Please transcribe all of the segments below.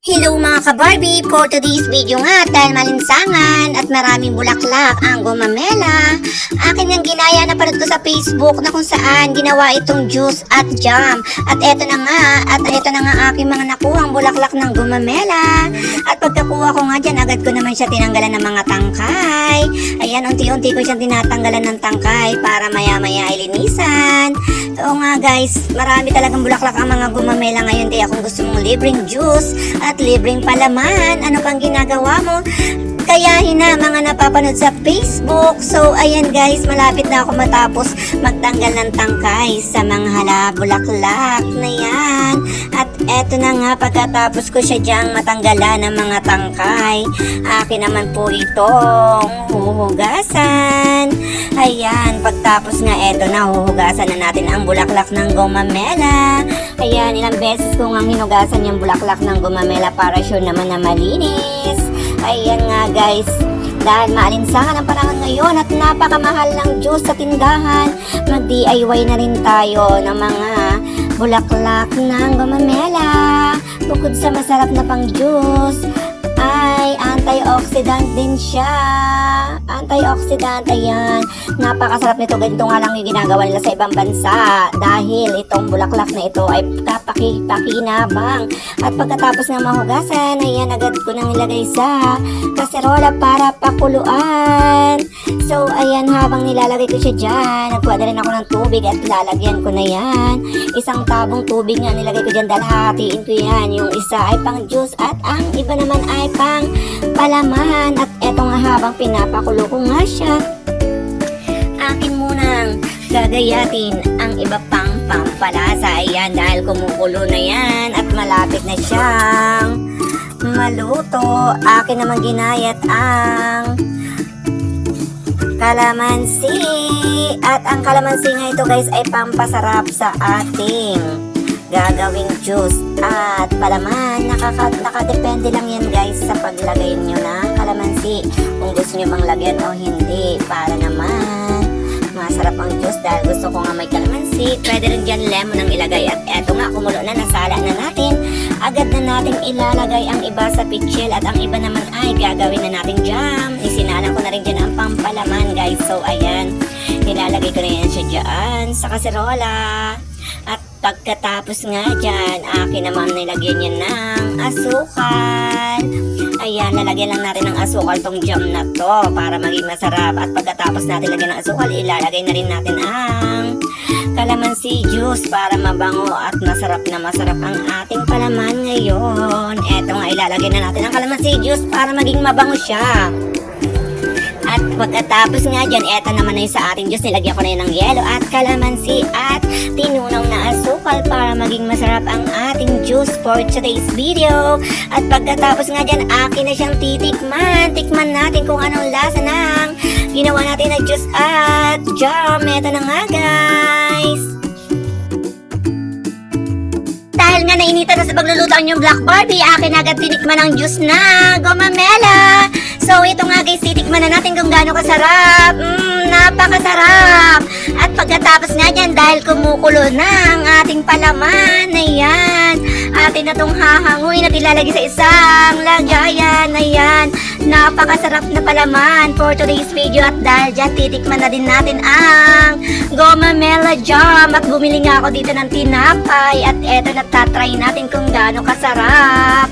Hello mga ka-Barbie! For today's video nga, dahil malinsangan at maraming bulaklak ang gumamela, akin yung ginaya na panood ko sa Facebook na kung saan ginawa itong juice at jam. At eto na nga, at eto na nga aking mga nakuhang bulaklak ng gumamela. At pagkakuha ko nga dyan, agad ko naman siya tinanggalan ng mga tangkay. Ayan, unti-unti ko siyang tinatanggalan ng tangkay para maya-maya ay. Oo nga guys, marami talagang bulaklak ang mga gumamela ngayon kaya kung gusto mong libreng juice at libreng palaman, ano pang ginagawa mo? Kayahin na mga napapanood sa Facebook. So, ayan guys, malapit na ako matapos magtanggal ng tangkay sa mga hala bulaklak na yan. At eto na nga, pagkatapos ko siya diyang matanggalan ng mga tangkay, akin naman po itong huhugasan. Ayan, pagtapos nga eto na, huhugasan na natin ang bulaklak ng gomamela. Ayan, ilang beses ko nga hinugasan yung bulaklak ng gomamela para sure naman na malinis. Ayan nga guys, dahil maalinsangan ang panahon ngayon at napakamahal ng juice sa tindahan, mag-DIY na rin tayo ng mga bulaklak ng gomamela. Bukod sa masarap na pang juice, ay antioxidant din siya. Antioxidant, ayan. Napakasarap nito. Ganito nga lang yung ginagawa nila sa ibang bansa. Dahil itong bulaklak na ito ay kapaki-pakinabang. At pagkatapos ng mahugasan, ayan, agad ko nang nilagay sa kaserola para pakuluan. So, ayan, habang nilalagay ko siya dyan, nagkuha na rin ako ng tubig at lalagyan ko na yan. Isang tabong tubig nga nilagay ko dyan dahil hatiin ko yan. Yung isa ay pang juice at ang iba naman ay pang palaman. At eto nga habang pinapakulo ko nga siya, akin munang gagayatin ang iba pang pampalasa. Ayan, dahil kumukulo na yan at malapit na siyang maluto. Akin naman ginayat ang kalamansi. At ang kalamansi nga ito guys ay pampasarap sa ating gagawing juice. At palaman, nakaka, nakadepende lang yan guys paglagay nyo ng kalamansi. Kung gusto nyo bang lagyan o hindi. Para naman masarap ang juice dahil gusto ko nga may kalamansi. Pwede rin dyan lemon ang ilagay. At eto nga, kumulo na, nasala na natin. Agad na natin ilalagay ang iba sa pitchel at ang iba naman ay gagawin na natin jam. Isinalang ko na rin dyan ang pampalaman guys. So ayan, nilalagay ko na yan siya dyan sa kaserola. At pagkatapos nga dyan, akin naman nilagyan niya ng asukal. Ayan, lalagyan lang natin ng asukal tong jam na to para maging masarap. At pagkatapos natin lagyan ng asukal, ilalagay na rin natin ang kalamansi juice para mabango at masarap na masarap ang ating palaman ngayon. Eto nga, ilalagay na natin ang kalamansi juice para maging mabango siya. At pagkatapos nga dyan, eto naman na yung sa ating juice. Nilagyan ko na yun ng yelo at kalamansi at tinunaw na asukal para maging masarap ang ating juice for today's video. At pagkatapos nga dyan, akin na siyang titikman. Tikman natin kung anong lasa ng ginawa natin na juice at jam. Eto na nga guys. Dahil nga nainitan na sa pagluluto yung Black Barbie, akin agad tinikman ang juice na gomamela. So ito nga guys, titikman na natin kung gaano kasarap. Mmm, napakasarap. At pagkatapos nga dyan, dahil kumukulo na ang ating palaman, ayan, atin na itong hahanguin at ilalagay sa isang lagayan, ayan, napakasarap na palaman for today's video at dahil dyan, titikman na din natin ang gomamela jam at bumili nga ako dito ng tinapay at eto natatry natin kung gaano kasarap.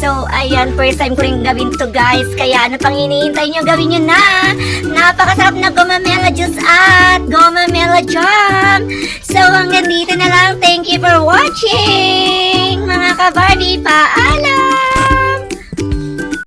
So, ayan, first time ko rin gawin to guys. Kaya ano pang hinihintay nyo, gawin nyo na. Napakasarap na gomamela juice at gomamela jam. So, hanggang dito na lang. Thank you for watching, mga ka-Barbie. Paalam!